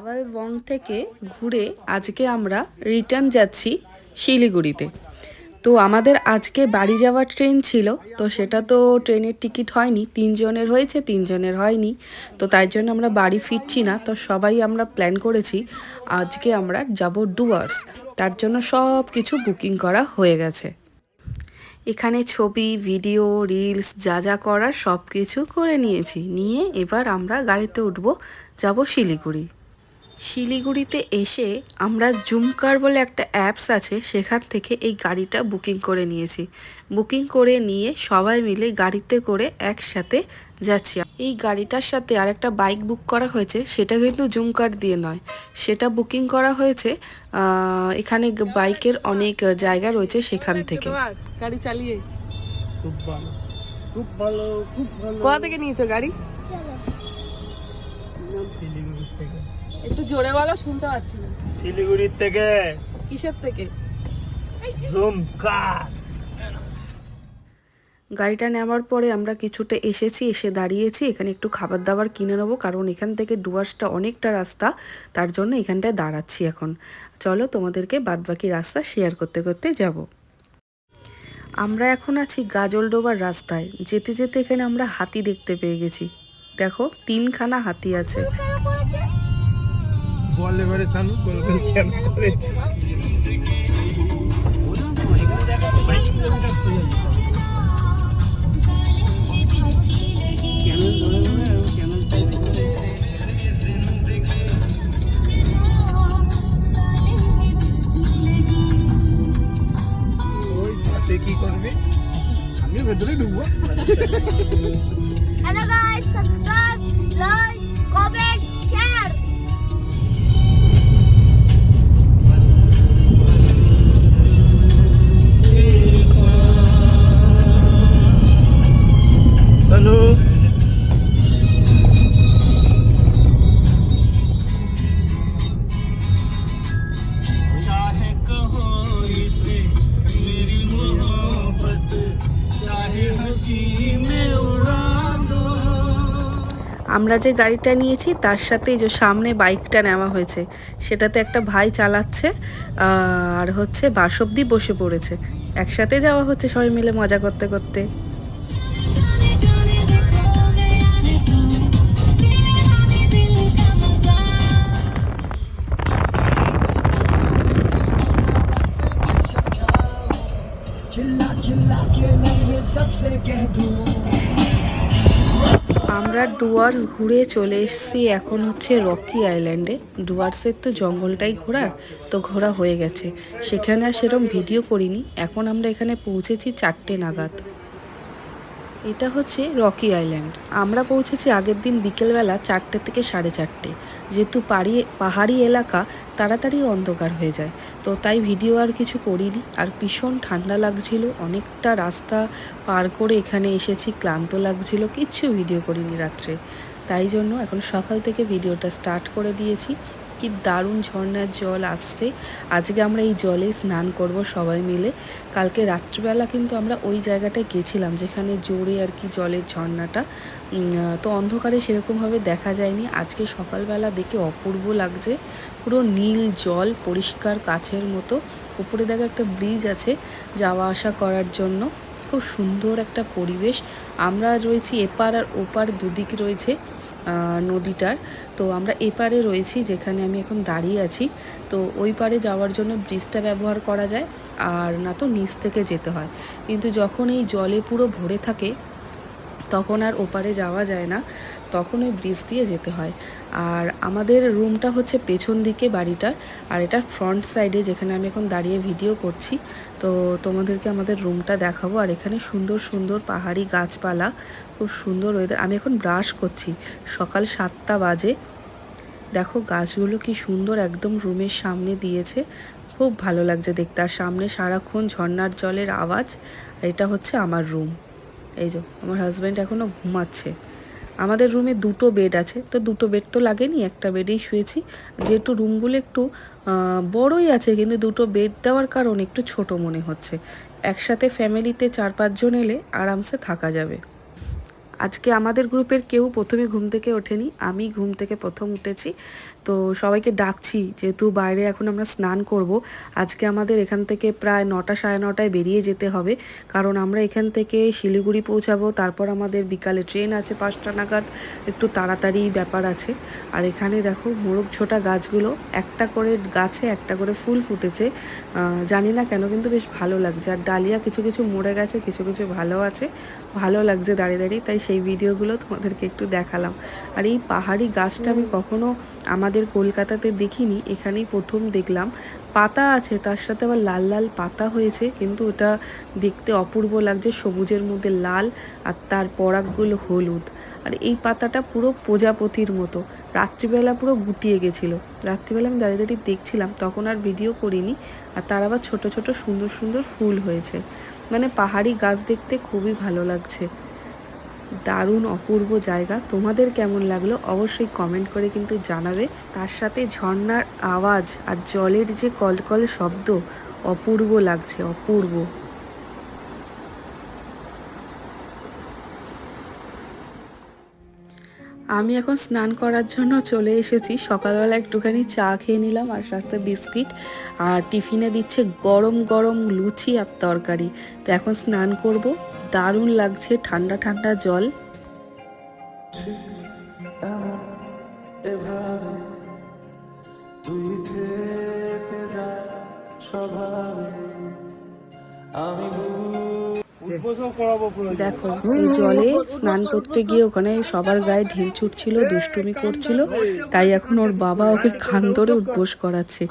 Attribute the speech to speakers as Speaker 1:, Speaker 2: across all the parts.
Speaker 1: পাওয়ালবং থেকে ঘুরে আজকে আমরা রিটার্ন যাচ্ছি শিলিগুড়িতে। তো আমাদের আজকে বাড়ি যাওয়ার ট্রেন ছিল, তো সেটা তো ট্রেনের টিকিট হয়নি, তিনজনের হয়েছে, তিনজনের হয়নি। তো তাই জন্য আমরা বাড়ি ফিরছি না, তো সবাই আমরা প্ল্যান করেছি আজকে আমরা যাব ডুয়ার্স। তার জন্য সব কিছু বুকিং করা হয়ে গেছে। এখানে ছবি, ভিডিও রিলস যা যা করার সব কিছু করে নিয়েছি। নিয়ে এবার আমরা গাড়িতে উঠব, যাব শিলিগুড়ি। শিলিগুড়িতে এসে আমরা জুমকার বলে একটা অ্যাপস আছে সেখান থেকে এই গাড়িটা বুকিং করে নিয়েছি। বুকিং করে নিয়ে সবাই মিলে গাড়িতে করে একসাথে যাচ্ছি। এই গাড়িটার সাথে আরেকটা বাইক বুক করা হয়েছে সেটা কিন্তু জুমকার দিয়ে নয়। সেটা বুকিং করা হয়েছে এখানে বাইকের অনেক জায়গা রয়েছে সেখান থেকে। গাড়ি চালিয়ে।
Speaker 2: খুব ভালো। খুব ভালো খুব ভালো।
Speaker 1: কোথা থেকে নিয়েছো গাড়ি? একটু জোরে বলো শুনতে পাচ্ছি না।
Speaker 2: শিলিগুড়ির থেকে
Speaker 1: কিসের থেকে? গাড়িটা নেওয়ার পরে আমরা কিছুটা এসেছি এসে দাঁড়িয়েছি। এখানে একটু খাবার দাবার কিনে নেব কারণ এখান থেকে ডুয়ার্সটা অনেকটা রাস্তা। তার জন্য এখানটায় দাঁড়াচ্ছি এখন। চলো তোমাদেরকে বাদবাকি রাস্তা শেয়ার করতে করতে যাব। আমরা এখন আছি গাজলডোবার রাস্তায়। যেতে যেতে এখানে আমরা হাতি দেখতে পেয়ে গেছি। দেখো তিনখানা হাতি আছে।
Speaker 2: বল এবারে সানু গোলগোল কেন করেছে? ওই
Speaker 1: আমরা যে গাড়িটা নিয়েছি তার সাথে এই যে সামনে বাইকটা নেওয়া হয়েছে সেটাতে একটা ভাই চালাচ্ছে আহ, আর হচ্ছে বাসব্দি বসে পড়েছে একসাথে যাওয়া হচ্ছে সবাই মিলে মজা করতে করতে
Speaker 3: चिल्ला चिल्ला के मैं ये सबसे कह दूं
Speaker 1: আমরা ডুয়ার্স ঘুরে চলে এসেছি এখন হচ্ছে রকি আইল্যান্ডে। ডুয়ার্সের তো জঙ্গলটাই ঘোরার, তো ঘোরা হয়ে গেছে। সেখানে আর সেরম ভিডিও করিনি। এখন আমরা এখানে পৌঁছেছি চারটে নাগাদ। এটা হচ্ছে রকি আইল্যান্ড। আমরা পৌঁছেছি আগের দিন বিকেলবেলা চারটে থেকে সাড়ে চারটে। যেহেতু পাড়ি, পাহাড়ি এলাকা তাড়াতাড়ি অন্ধকার হয়ে যায়। তো তাই ভিডিও আর কিছু করিনি। আর ভীষণ ঠান্ডা লাগছিল, অনেকটা রাস্তা পার করে এখানে এসেছি, ক্লান্ত লাগছিল, কিচ্ছু ভিডিও করিনি রাত্রে। তাই জন্য এখন সকাল থেকে ভিডিওটা স্টার্ট করে দিয়েছি। কি দারুণ ঝর্ণার জল আসছে। আজকে আমরা এই জলে স্নান করব সবাই মিলে। কালকে রাত্রিবেলা কিন্তু আমরা ওই জায়গাটায় গেছিলাম যেখানে জোরে আর কি জলের ঝর্ণাটা। তো অন্ধকারে সেরকমভাবে দেখা যায়নি। আজকে সকালবেলা দেখে অপূর্ব লাগছে। পুরো নীল জল, পরিষ্কার কাছের মতো। উপরে দেখা একটা ব্রিজ আছে যাওয়া আসা করার জন্য। খুব সুন্দর একটা পরিবেশ। আমরা রয়েছি এপার আর ওপার দুদিক রয়েছে। নদীটার। তো আমরা এপারে রয়েছি যেখানে আমি এখন দাঁড়িয়ে আছি। তো ওই পারে যাওয়ার জন্য ব্রিজটা ব্যবহার করা যায়, আর না তো নিচ থেকে যেতে হয়। কিন্তু যখন এই জলে পুরো ভরে থাকে, তখন আর ওপারে যাওয়া যায় না। তখন ওই ব্রিজ দিয়ে যেতে হয়। আর আমাদের রুমটা হচ্ছে পেছন দিকে বাড়িটার, আর এটার ফ্রন্ট সাইডে যেখানে আমি এখন দাঁড়িয়ে ভিডিও করছি। তো তোমাদেরকে আমাদের রুমটা দেখাবো। আর এখানে সুন্দর সুন্দর পাহাড়ি গাছপালা, খুব সুন্দর ওয়েদার আমি এখন ব্রাশ করছি। সকাল সাতটা বাজে। দেখো গাছগুলো কি সুন্দর একদম রুমের সামনে দিয়েছে। খুব ভালো লাগছে দেখতে। আর সামনে সারাক্ষণ ঝর্ণার জলের আওয়াজ। এটা হচ্ছে আমার রুম এই যে, আমার হাজব্যান্ড এখনও ঘুমাচ্ছে। আমাদের রুমে দুটো বেড আছে, তো দুটো বেড তো লাগেনি, একটা বেডেই শুয়েছি। যেহেতু রুমগুলো একটু বড়ই আছে, কিন্তু দুটো বেড দেওয়ার কারণে একটু ছোট মনে হচ্ছে। একসাথে ফ্যামিলিতে চার পাঁচজন এলে আরামসে থাকা যাবে। আজকে আমাদের গ্রুপের কেউ প্রথমে ঘুম থেকে ওঠেনি, আমি ঘুম থেকে প্রথম উঠেছি। তো সবাইকে ডাকছি যেহেতু বাইরে এখন আমরা স্নান করব, আজকে আমাদের এখান থেকে প্রায় নটা সাড়ে নটায় বেরিয়ে যেতে হবে। কারণ আমরা এখান থেকে শিলিগুড়ি পৌঁছাবো, তারপর আমাদের বিকালে ট্রেন আছে পাঁচটা নাগাদ, একটু তাড়াতাড়ি ব্যাপার আছে। আর এখানে দেখো মোরগ ছোটা গাছগুলো, একটা করে গাছে একটা করে ফুল ফুটেছে। জানি না কেন, কিন্তু বেশ ভালো লাগছে। আর ডালিয়া কিছু কিছু মরে গেছে, কিছু কিছু ভালো আছে। ভালো লাগছে দাঁড়িয়ে দাঁড়িয়ে, তাই সেই ভিডিওগুলো তোমাদেরকে একটু দেখালাম। আর এই পাহাড়ি গাছটা আমি কখনো আমাদের কলকাতাতে দেখিনি, এখানেই প্রথম দেখলাম। পাতা আছে, তার সাথে আবার লাল লাল পাতা হয়েছে, কিন্তু ওটা দেখতে অপূর্ব লাগছে, সবুজের মধ্যে লাল আর তার পরাগগুলো হলুদ। আর এই পাতাটা পুরো প্রজাপতির মতো, রাত্রিবেলা পুরো গুটিয়ে গেছিল। রাত্রিবেলা আমি দাঁড়িয়ে দাঁড়িয়ে দেখছিলাম, তখন আর ভিডিও করিনি, আর তার আবার ছোট ছোট সুন্দর সুন্দর ফুল হয়েছে। মানে পাহাড়ি গাছ দেখতে খুবই ভালো লাগছে। দারুণ অপূর্ব জায়গা। তোমাদের কেমন লাগল অবশ্যই কমেন্ট করে কিন্তু জানাবে। তার সাথে ঝর্নার আওয়াজ আর জলের যে কলকল শব্দ অপূর্ব লাগছে, অপূর্ব। আমি এখন স্নান করার জন্য চলে এসেছি। সকালবেলা একটুখানি চা খেয়ে নিলাম আর সাথে বিস্কিট। আর টিফিনে দিচ্ছে গরম গরম লুচি আর তরকারি। তো এখন স্নান করব। দারুণ লাগছে ঠান্ডা ঠান্ডা জল।
Speaker 4: তুই থেকে যা
Speaker 1: দেখো এই জলে স্নান করতে গিয়ে ওখানে সবার গায়ে ঢিল ছুটছিল দুষ্টুমি করছিল তাই এখন ওর বাবা ওকে কান ধরে উঠবোস করাচ্ছে।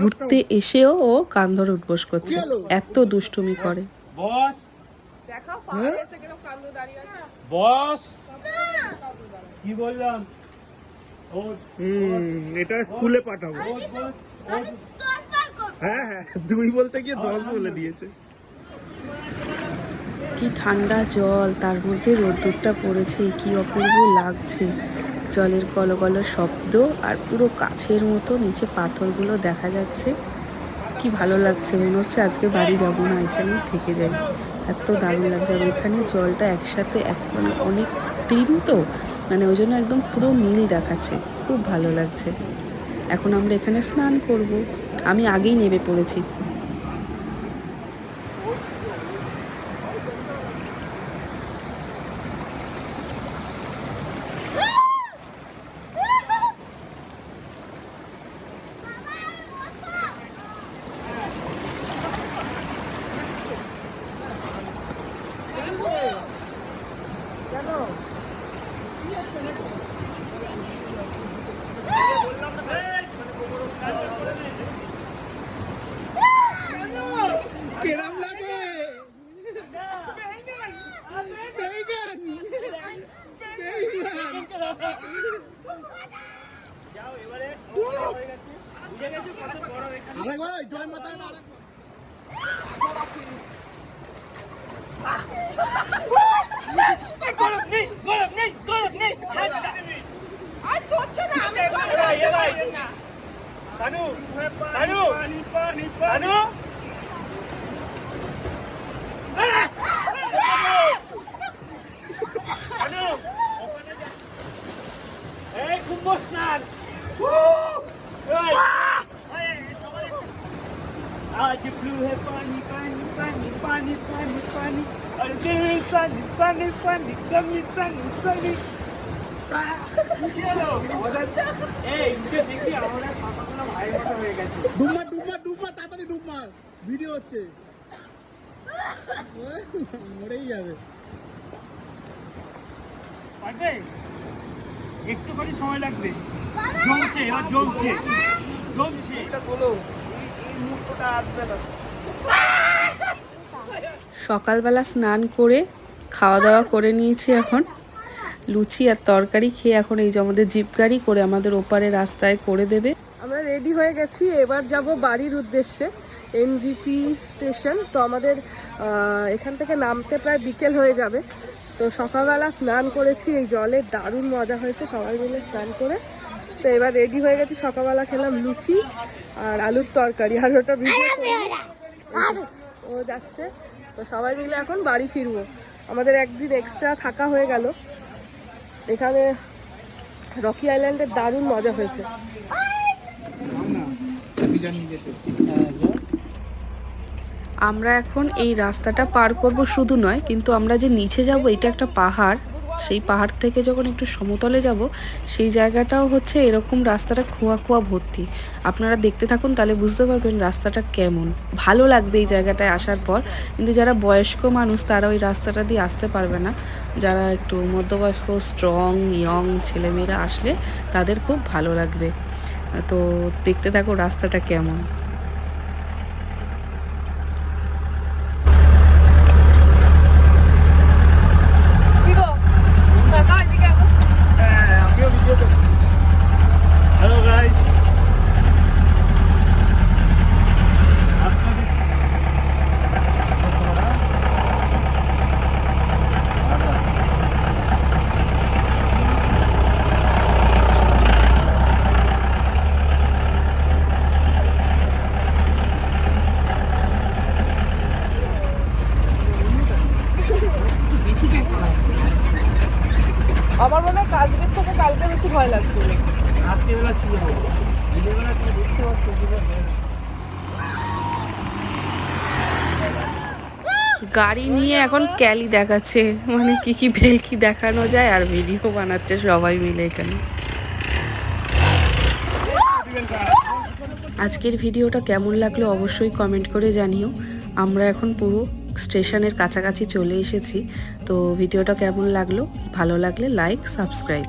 Speaker 1: ঘুরতে এসেও ও কান ধরে উঠবোস করছে এত দুষ্টুমি করে।
Speaker 2: বস। বস। কি বললাম?
Speaker 5: হুম এটা স্কুলে পাঠাবো। হ্যাঁ হ্যাঁ দুই বলতে গিয়ে দশ বলে দিয়েছে।
Speaker 1: কি ঠান্ডা জল, তার মধ্যে রোদ্দুরটা পড়েছে, কি অপূর্ব লাগছে। জলের কলকল শব্দ আর পুরো কাছের মতো নিচে পাথরগুলো দেখা যাচ্ছে। কি ভালো লাগছে, মনে হচ্ছে আজকে বাড়ি যাব না এখানে থেকে যাই। এত দারুণ লাগছে, আর ওইখানে জলটা একসাথে এক মানে অনেক ক্লিন তো মানে ওই জন্য একদম পুরো নীল দেখাচ্ছে। খুব ভালো লাগছে। এখন আমরা এখানে স্নান করব। আমি আগেই নেমে পড়েছি।
Speaker 5: Ano? Ano?
Speaker 2: Eh, kumbos Aduh, Woo! Ay! Ay! Ah, the blue hair funny, funny, funny, funny, funny, funny. Ay, the blue funny, funny, funny, funny, funny, funny. Ah! Hey, দেখি আমরা ভাই মতো হয়ে গেছে
Speaker 5: ভিডিও হচ্ছে। মরেই যাবে।
Speaker 2: পারবে? একটুখানি সময় লাগবে। জমছে এবার জমছে। জমছে।
Speaker 1: সকালবেলা স্নান করে খাওয়া দাওয়া করে নিয়েছি এখন। লুচি আর তরকারি খেয়ে এখন এই যে আমাদের জিপ গাড়ি করে আমাদের ওপারে রাস্তায় করে দেবে।
Speaker 6: আমরা রেডি হয়ে গেছি এবার যাব বাড়ির উদ্দেশ্যে। এনজিপি স্টেশন তো আমাদের এখান থেকে নামতে প্রায় বিকেল হয়ে যাবে। তো সকালবেলা স্নান করেছি এই জলে দারুণ মজা হয়েছে সবাই মিলে স্নান করে। তো এবার রেডি হয়ে গেছি সকালবেলা খেলাম লুচি আর আলুর তরকারি আর ওটা ভিডিও ও যাচ্ছে তো সবাই মিলে এখন বাড়ি ফিরবো। আমাদের একদিন এক্সট্রা থাকা হয়ে গেল। এখানে রকি আইল্যান্ডের দারুণ মজা হয়েছে।
Speaker 1: আমরা এখন এই রাস্তাটা পার করব শুধু নয়, কিন্তু আমরা যে নিচে যাব, এটা একটা পাহাড়। সেই পাহাড় থেকে যখন একটু সমতলে যাব, সেই জায়গাটাও হচ্ছে এরকম রাস্তাটা খোয়া খোয়া ভর্তি। আপনারা দেখতে থাকুন, তাহলে বুঝতে পারবেন রাস্তাটা কেমন। ভালো লাগবে এই জায়গাটায় আসার পর, কিন্তু যারা বয়স্ক মানুষ, তারা ওই রাস্তাটা দিয়ে আসতে পারবে না। যারা একটু মধ্যবয়স্ক স্ট্রং ইয়ং ছেলেমেয়েরা আসলে, তাদের খুব ভালো লাগবে। তো দেখতে থাকো রাস্তাটা কেমন
Speaker 2: হ্যালো গাইস
Speaker 6: আমার মনে হয় কালকের থেকে কালকে বেশি ভয় লাগছে
Speaker 2: রাত্রিবেলা ছিল দিনেরবেলা তুমি দেখতে পাচ্ছ
Speaker 1: গাড়ি নিয়ে এখন ক্যালি দেখাচ্ছে। মানে কি কি ভেলকি দেখানো যায় আর ভিডিও বানাচ্ছে সবাই মিলে এখানে। আজকের ভিডিওটা কেমন লাগল অবশ্যই কমেন্ট করে জানিও। আমরা এখন পুরো স্টেশনের কাছাকাছি চলে এসেছি। তো ভিডিওটা কেমন লাগল? ভালো লাগলে লাইক সাবস্ক্রাইব